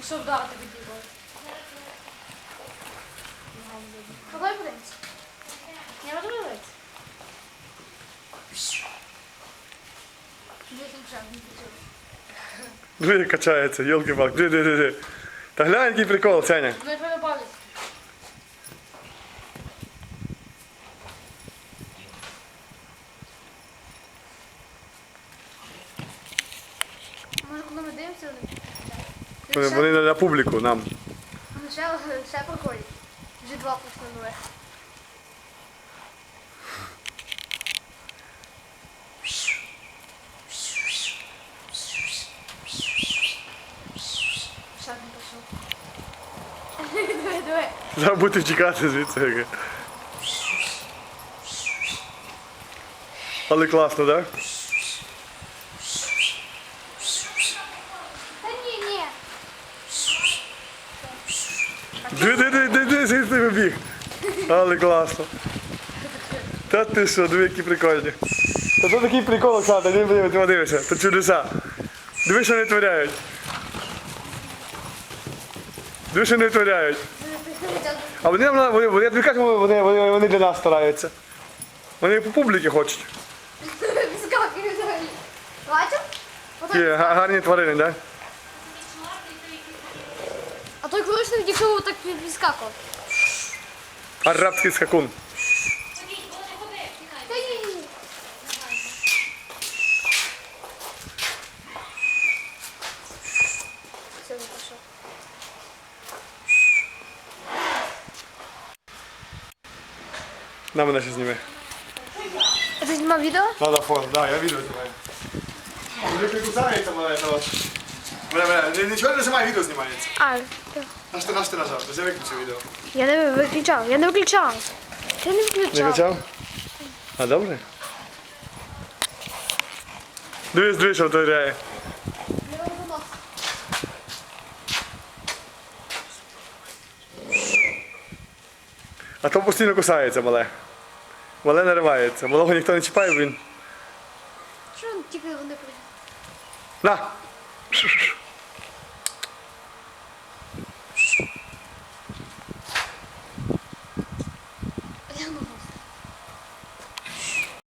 Якщо вдарити від його. Подай подивимось. Не працює. Диви, качається, йолки палки диви, диви, диви. Та глянь, який прикол, Сеня. Ну, я тебе палець. Може, коли ми дивимося, Вони, на, публіку нам. Ще, ще проходять. Вже два постанови. Ще один пішов. Треба бути втікати звідси. Але класно, так? Да? Диви, звідси вибіг. Але класно. Та ти що, диви, які прикольні. Та це такий прикол, Оксана, диви, диви, диви, дивися, це чудеса. Диви, що вони творяють. Диви, що вони творяють. А вони, нам- вони, вони, я тобі кажу, вони, вони, вони для нас стараються. Вони по публіки хочуть. Бачив? Гарні тварини, так? Да? Той коричневий дійшов так відскакував. Арабський скакун. На мене ще зніми. Ти знімав відео? Надо фон, да, я відео знімаю. Вони прикусаються мене вас. Бля, бля, нічого не знімай, відео знімається. А, Наш ти наш ти нажав, то я виключив відео. я не виключав, я не виключав. Ти не Не виключав. А добре? Дивись, дивись, що витворяє. А то постійно кусається мале. Мале наривається. Малого ніхто не чіпає, бо він. Що тільки вони? На!